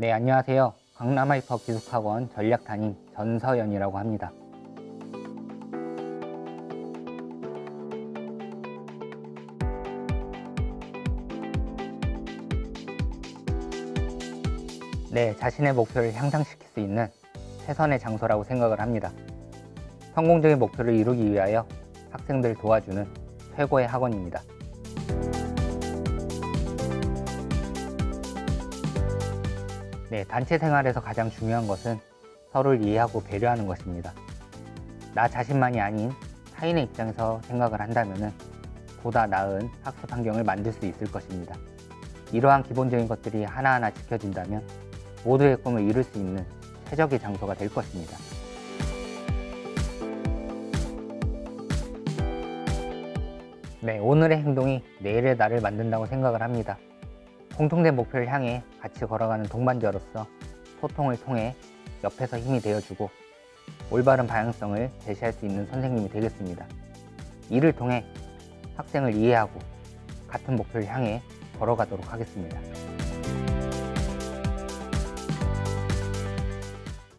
네, 안녕하세요. 강남하이퍼 기숙학원 전략 담임 전서연이라고 합니다. 네, 자신의 목표를 향상시킬 수 있는 최선의 장소라고 생각을 합니다. 성공적인 목표를 이루기 위하여 학생들을 도와주는 최고의 학원입니다. 네, 단체 생활에서 가장 중요한 것은 서로를 이해하고 배려하는 것입니다. 나 자신만이 아닌 타인의 입장에서 생각을 한다면 보다 나은 학습 환경을 만들 수 있을 것입니다. 이러한 기본적인 것들이 하나하나 지켜진다면 모두의 꿈을 이룰 수 있는 최적의 장소가 될 것입니다. 네, 오늘의 행동이 내일의 나를 만든다고 생각을 합니다. 공통된 목표를 향해 같이 걸어가는 동반자로서 소통을 통해 옆에서 힘이 되어주고 올바른 방향성을 제시할 수 있는 선생님이 되겠습니다. 이를 통해 학생을 이해하고 같은 목표를 향해 걸어가도록 하겠습니다.